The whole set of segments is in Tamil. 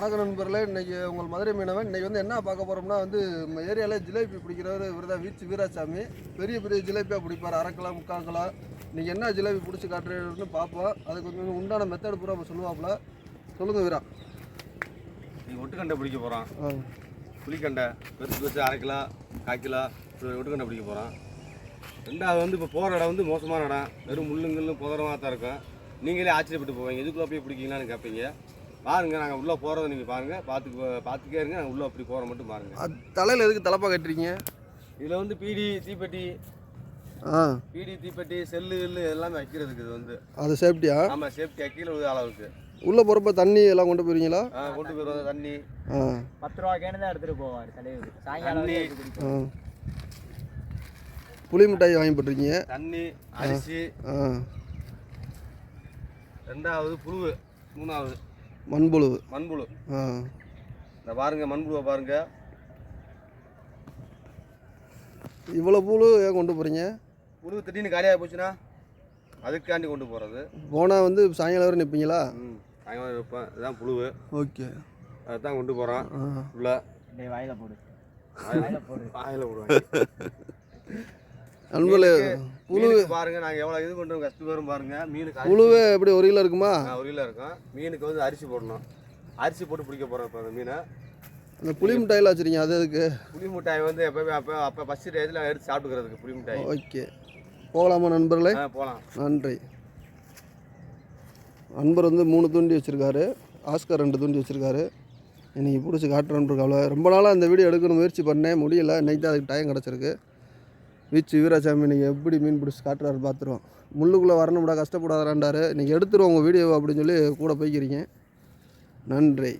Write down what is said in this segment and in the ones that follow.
வணக்கம் நண்பர்களே இன்னைக்கு உங்கள் மதுரை மீனவன். இன்னைக்கு வந்து என்ன பார்க்க போறோம்னா வந்து நம்ம ஏரியாவில் ஜிலேபி பிடிக்கிறவர் இவர் தான் வீச்சு வீராசாமி. பெரிய பெரிய ஜிலேபியாக பிடிப்பார். அரை கிலோ முக்கால் கிலோ. இன்னைக்கு என்ன ஜிலேபி பிடிச்சி காட்டுறதுன்னு பார்ப்போம். அதுக்கு கொஞ்சம் உண்டான மெத்தட் பூரா சொல்லுவாப்புல. சொல்லுங்க வீரா. நீங்கள் ஒட்டுக்கண்டை பிடிக்க போகிறோம் புளிக்கண்டை பெருசு வச்சு அரை கிலோ கால் கிலோ இப்படி ஒட்டுக்கண்டை பிடிக்க போகிறோம் ரெண்டாவது வந்து இப்போ போகிற இடம் வந்து மோசமான இடம். வெறும் முள்ளுங்களும் புதரமாக தான் இருக்கும். நீங்களே ஆச்சரியப்பட்டு போவீங்க. இதுக்குள்ளே போய் பிடிக்கீங்களான்னு கேட்பீங்க பாருங்க நாங்கள் உள்ளே போகிறத நீங்கள் பாருங்கள் பார்த்து பார்த்துக்கே இருங்க நாங்கள் உள்ளே அப்படி போகிற மட்டும் பாருங்கள் தலையில் எதுக்கு தலைப்பா கட்டுறீங்க இதில் வந்து பீடி தீப்பெட்டி. ஆ. பீடி தீப்பெட்டி செல்லு கில்லு எல்லாமே வைக்கிறதுக்கு இது வந்து. அது சேஃப்டியா நம்ம சேஃப்டி கீழே விழுத அளவுக்கு. உள்ளே போகிறப்ப தண்ணி எல்லாம் கொண்டு போயிருவீங்களா? ஆ, கொண்டு போயிடுவோம் தண்ணி. பத்து ரூபாய்க்கேன்னு தான் எடுத்துட்டு போவார் தலைவர். சாயங்காலம் புளி மிட்டாய் வாங்கி போட்டிருக்கீங்க? தண்ணி அரிசி. ரெண்டாவது புழு மூணாவது. மண்புழு. மண்புழு. ஆ. இந்த பாருங்க மண்புழுவை பாருங்க. இவ்வளோ புழு ஏன் கொண்டு போகிறீங்க புழு திடீர்னு காலியாக போச்சுன்னா அதுக்காண்டி கொண்டு போகிறது போனால் வந்து சாயங்காலம் வரை நிற்பீங்களா ம் சாயங்காலம் வைப்பேன் இதுதான் புழுவு. ஓகே. அதுதான் கொண்டு போகிறோம் உள்ள. வாயில போடு. வாயில போடு. வாயில போடுவாங்க நண்பர்களே புழு பாருங்க நாங்கள் எவ்வளோ இது கொண்டு கஷ்டப்படும் பாருங்க. மீனுக்கு புழுவே எப்படி ஒரு கிலோ இருக்குமா? ஒரு கிலோ இருக்கும். மீனுக்கு வந்து அரிசி போடணும். அரிசி போட்டு பிடிக்க போகிறோம் இப்போ அந்த மீனை. அந்த புளி மிட்டாயில் வச்சுருக்கீங்க அது எதுக்கு? புளி மிட்டாய் வந்து எப்போவே அப்போ அப்போ ஃபஸ்ட்டு டேஜில் எடுத்து சாப்பிட்டுக்கிறதுக்கு புளி மிட்டாய். ஓகே. போகலாமா நண்பர்களே? போகலாம். நன்றி. நண்பர் வந்து மூணு தூண்டி வச்சுருக்காரு. ஆஸ்கர் ரெண்டு தூண்டி வச்சுருக்காரு. இன்னைக்கு பிடிச்சி காட்டுறேன்னு அவ்வளோ ரொம்ப நாளாக அந்த வீடியோ எடுக்கணும் முயற்சி பண்ணேன். முடியல. இன்னைக்கு தான் அதுக்கு டைம் கிடச்சிருக்கு. வீச்சு வீராசாமி நீங்கள் எப்படி மீன் பிடிச்சி காட்டுறாரு பார்த்துருவோம். முள்ளுக்குள்ளே வரணும்டா கஷ்டப்படாதான்டாரு. நீங்கள் எடுத்துருவோம் உங்கள் வீடியோ அப்படின்னு சொல்லி கூட போய்க்கிறீங்க. நன்றி.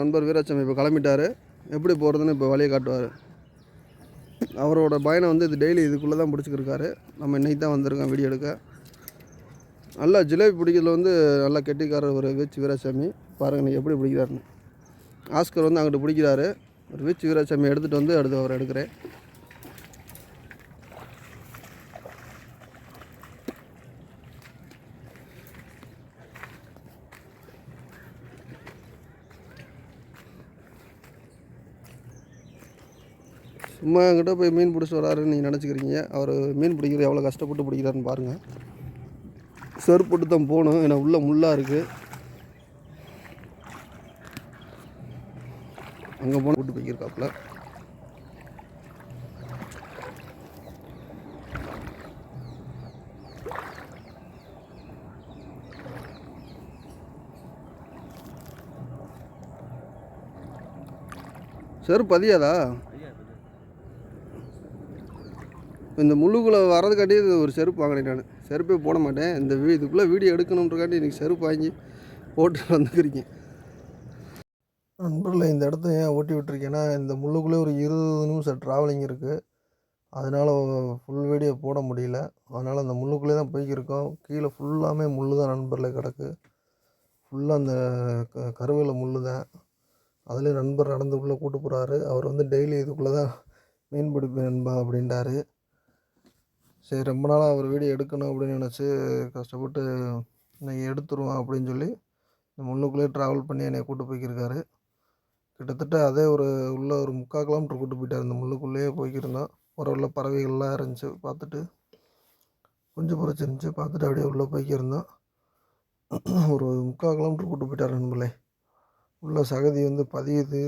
நண்பர் வீராசாமி இப்போ கிளம்பிட்டாரு. எப்படி போகிறதுன்னு இப்போ வழியை காட்டுவார். அவரோட பயணம் வந்து இது டெய்லி இதுக்குள்ளே தான் பிடிச்சிக்கிருக்காரு. நம்ம இன்னைக்கு தான் வந்திருக்கோம் வீடியோ எடுக்க. நல்லா ஜிலேபி பிடிக்கிறதுல வந்து நல்லா கெட்டிக்காரர் ஒரு வீச்சு வீராசாமி. பாருங்கள் நீ எப்படி பிடிக்கிறாருன்னு. ஆஸ்கர் வந்து அங்கிட்டு பிடிக்கிறாரு. ஒரு வீச்சு வீராசாமி எடுத்துகிட்டு வந்து அடுத்து அவர் எடுக்கிறேன். சும்மா என்கிட்ட போய் மீன் பிடிச்சி வராருன்னு நீங்கள் நினச்சிக்கிறீங்க. அவர் மீன் பிடிக்கிறது எவ்வளோ கஷ்டப்பட்டு பிடிக்கிறாருன்னு பாருங்கள் செருப்பட்டு தான் போகணும். ஏன்னா உள்ள முள்ளாக இருக்குது அங்கே போன கூட்டு போய்க்கிருக்காப்புல. செருப்பு இப்போ இந்த முள்ளுக்குள்ளே வரதுக்காட்டி இது ஒரு செருப்பு வாங்கினேன் நான். செருப்பே போட மாட்டேன். இந்த வீ இதுக்குள்ளே வீடியோ எடுக்கணுன்றக்காட்டி இன்றைக்கி செருப்பு வாங்கி போட்டு வந்துக்கிறீங்க நண்பர்களே இந்த இடத்த ஏன் ஓட்டி விட்டுருக்கேன்னா இந்த முள்ளுக்குள்ளே ஒரு இருபது நிமிஷம் ட்ராவலிங் இருக்குது அதனால் ஃபுல் வீடியோ போட முடியல. அதனால் அந்த முள்ளுக்குள்ளே தான் போய்க்கிருக்கோம். கீழே ஃபுல்லாமே முள் தான் நண்பரில் கிடக்கு. ஃபுல்லாக அந்த க கருவேல முள் தான். அதுலேயும் நண்பர் நடந்துக்குள்ளே கூட்டு போகிறாரு அவர் வந்து டெய்லி இதுக்குள்ளே தான் மீன் பிடிப்பேன் நண்பா அப்படின்ட்டாரு சரி ரொம்ப நாளாக அவர் வீடியோ எடுக்கணும் அப்படின்னு நினச்சி கஷ்டப்பட்டு இன்னைக்கு எடுத்துருவோம் அப்படின்னு சொல்லி இந்த முள்ளுக்குள்ளேயே ட்ராவல் பண்ணி என்னை கூட்டு போய்க்கிருக்காரு. கிட்டத்தட்ட அதே ஒரு உள்ள ஒரு முக்கால் கிலோமீட்டர் கூட்டு போயிட்டார். இந்த முள்ளுக்குள்ளேயே போய்க்கிருந்தோம். ஒரு உள்ள பறவைகள்லாம் இருந்துச்சு பார்த்துட்டு கொஞ்சம் பொறிச்சு இருந்துச்சு பார்த்துட்டு அப்படியே உள்ளே போய்க்கிருந்தோம். ஒரு முக்கால் கிலோமீட்டர் கூட்டு போயிட்டார் நண்பர்களே. உள்ள சகதி வந்து பதியுது.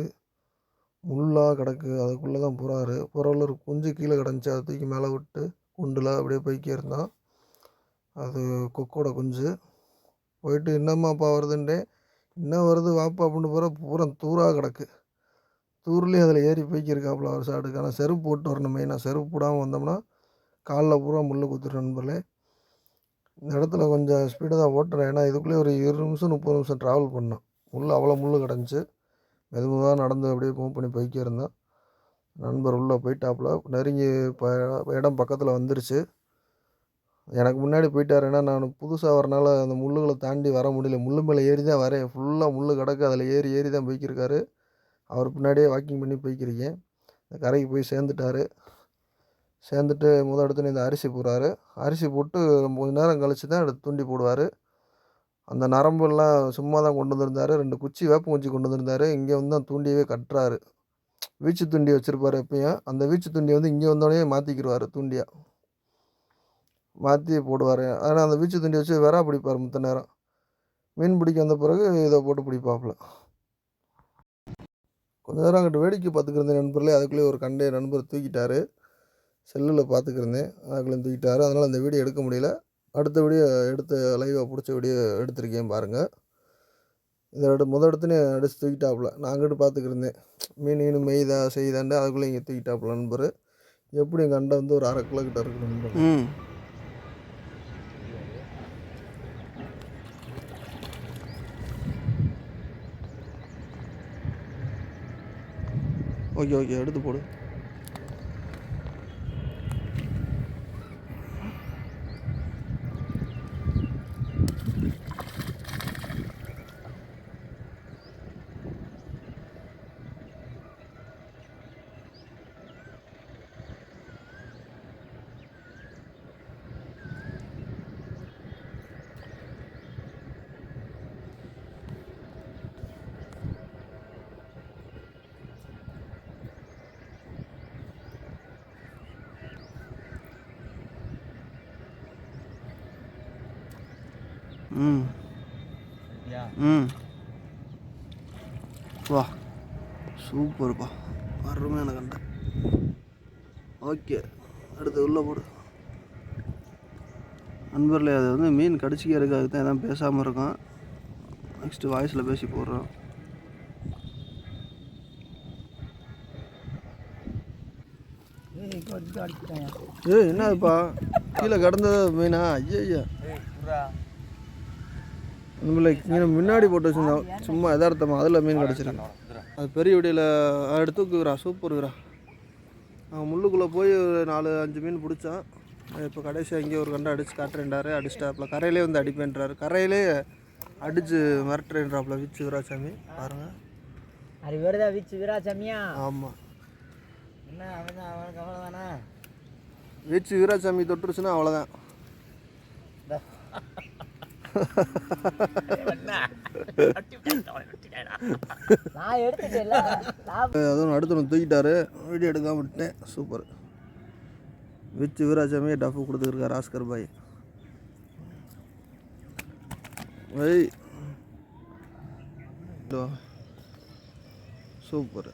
முள்ளாக கிடக்கு. அதுக்குள்ளே தான் போகிறாரு போகிறவள்ள ஒரு குஞ்சு கீழே கிடந்துச்சு. அதை தூக்கி மேலே விட்டு குண்டில் அப்படியே போய்க்கே இருந்தான் அது கொக்கோட குஞ்சு. போயிட்டு என்னம்மாப்பா வருதுன்ட்டே என்ன வருது வாப்பா? அப்படின்னு போகிற பூரா தூராக கிடக்கு. தூர்லேயே அதில் ஏறி போய்க்கிருக்காப்புல ஒரு சாடுக்கு ஆனால் செருப்பு போட்டு வரணும். மெயினாக செருப்பு போடாமல் வந்தோம்னா காலில் பூரா முள் குத்துட்டு நண்பர்களே இந்த இடத்துல கொஞ்சம் ஸ்பீடாக தான் ஓட்டுறேன். ஏன்னா இதுக்குள்ளே ஒரு இருபது நிமிஷம் முப்பது நிமிஷம் ட்ராவல் பண்ணோம். முள் அவ்வளோ முள் கிடந்துச்சு. மெதுவாக நடந்து அப்படியே மூவ் பண்ணி போய்க்கே இருந்தோம் நண்பர் உள்ளே போயிட்டாப்புல. நெருங்கி இப்போ இடம் பக்கத்தில் வந்துருச்சு. எனக்கு முன்னாடி போயிட்டார். ஏன்னா நான் புதுசாக வரனால அந்த முள்ளுகளை தாண்டி வர முடியல. முள்ளு மேலே ஏறி தான் வரேன். ஃபுல்லாக முள் கிடக்கு. அதில் ஏறி ஏறி தான் போய்க்கிருக்காரு. அவர் பின்னாடியே வாக்கிங் பண்ணி போய்க்கிறீங்க. இந்த கரைக்கு போய் சேர்ந்துட்டாரு. சேர்ந்துட்டு முத இடத்துல இந்த அரிசி போடுறாரு. அரிசி போட்டு கொஞ்ச நேரம் கழித்து தான் எடுத்து தூண்டி போடுவார். அந்த நரம்பெல்லாம் சும்மா தான் கொண்டு வந்திருந்தார். ரெண்டு குச்சி வேப்ப குச்சி கொண்டு வந்திருந்தாரு. இங்கே வந்து தான் தூண்டியவே கட்டுறாரு. வீச்சு துண்டி வச்சுருப்பாரு எப்பயும். அந்த வீச்சு துண்டியை வந்து இங்கே வந்தோடனே மாற்றிக்கிடுவார் தூண்டியாக மாற்றி போடுவார். ஆனால் அந்த வீச்சு துண்டி வச்சு விரா பிடிப்பார் மொத்த நேரம். மீன் பிடிக்க வந்த பிறகு இதை போட்டு பிடிப்பாப்புல. கொஞ்ச நேரம் அங்கிட்டு வேடிக்கை பார்த்துக்கிருந்த நண்பர்களே. அதுக்குள்ளேயே ஒரு கண்டே நண்பர் தூக்கிட்டாரு. செல்லில் பார்த்துக்கிருந்தேன் அதுக்குள்ளே தூக்கிட்டாரு. அதனால் அந்த வீடியோ எடுக்க முடியல. அடுத்த வீடியோ எடுத்து லைவாக பிடிச்ச வீடியோ எடுத்திருக்கேன் பாருங்கள் இதை எடு முத இடத்துனே அடிச்சு தூக்கிட்டாப்புல. நான் அங்கிட்டு பார்த்துக்கிருந்தேன் மீன் மீன் மெய்தா செய்தாண்டு அதுக்குள்ளே இங்கே தூக்கிட்டாப்புல நண்பர். எப்படி எங்கள் அண்டை வந்து ஒரு அரை கிலோ கிட்ட இருக்கு நண்பர். ஓகே ஓகே எடுத்து போடு. ம். ம். வா. சூப்பர்ப்பா. அருமையான கண்டை. ஓகே. அடுத்து உள்ளே போடு. நண்பர்களே அது வந்து மீன் கடிச்சிக்கிறதுக்காக தான் எதாவது பேசாமல் இருக்கோம் நெக்ஸ்ட்டு வாய்ஸில் பேசி போடுறோம். ஏய் என்னதுப்பா? கீழே கடந்தது மீனா? ஐயா ஐயா இங்கே முன்னாடி போட்டு வச்சுருந்தோம். சும்மா யதார்த்தமா அதில் மீன் கிடச்சிருக்கு. அது பெரிய வீடியில் எடுத்துக்குறா சூப்பருக்குறா அவன் முள்ளுக்குள்ளே போய் ஒரு நாலு அஞ்சு மீன் பிடிச்சான். இப்போ கடைசியாக இங்கே ஒரு கண்டை அடிச்சு காட்டுறேன்டாரு அடிச்சிட்டாப்புல. கரையிலே வந்து அடிப்பேன்றாரு. கரையிலே அடித்து மிரட்டுறேன்றாப்புல விச்சு வீராசாமி. பாருங்கள் அது வருதா வீச்சு வீராசாமியா? ஆமாம் என்ன அவன் அவனுக்கு அவ்வளோதானா வீச்சு வீராசாமி தொட்டுருச்சுன்னா அவ்வளோதான் அதுவும் அடுத்து தூக்கிட்டாரு. வீடியோ எடுக்காம விட்டேன் சூப்பர் விச்சு வீராசாமியே டஃப் கொடுத்துருக்காரு ஆஸ்கர் பாய். ஐய் சூப்பர்